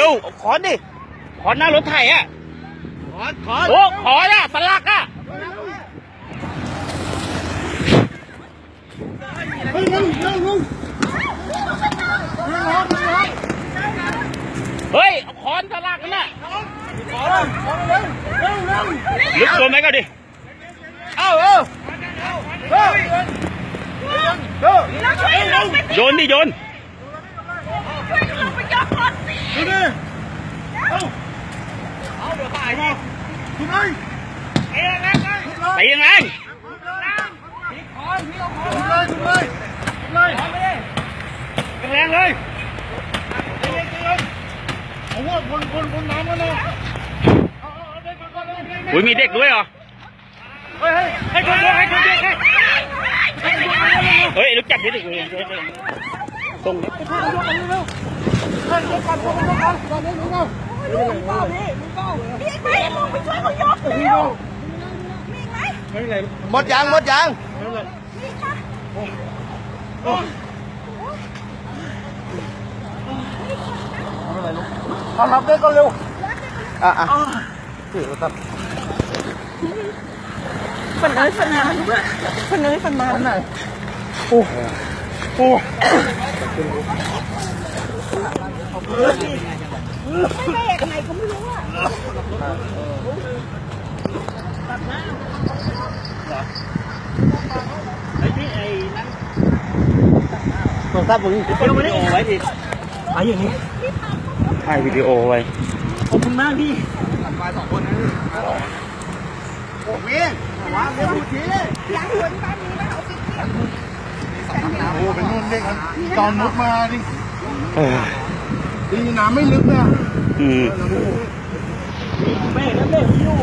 ร็วขอนดิขอนหน้ารถไถอะขอนขอนโอ้ขอนอะสลักอะเฮ้ยเร็วเร็วเร็วเฮ้ยเอาขอนสลักนั่นน่ะขอนเร็วเร็วเร็วเร็วลึกตัวไหมก็ดิเอาเอาเร็วเร็วเร็วเราช่วยลงไปโยนดิโยน ช่วยลงไปยกรถสิ ดูดิเอาเอาเดี๋ยวถ่ายมา คุณไอ้เอ้ยแรงไงตียังไงคุณ มีไหมหมดยางหมดยางมีค่ะขอรับได้ก็เร็วอะอะถือครับฝันเอ้ยฝันนานฝันเอ้ยฝันนานไหนโอ้โอ้ไม่ได้ยังไงก็ไม่รู้อะ ไอ้ที่ไอ้นั่น โทรศัพท์ผมวิดีโอไว้ดิไอ้อย่างนี้ถ่ายวิดีโอไว้ ขอบคุณมากพี่โอ้วิ่งว้าเร็วทีอยากเห็นบ้านนี้นะเอาสิโอ้เป็นนู่นเด็กตอนมุดมาดิเออดีน้ำไม่ลึกนะอืมแม่นั่นแม่อยู่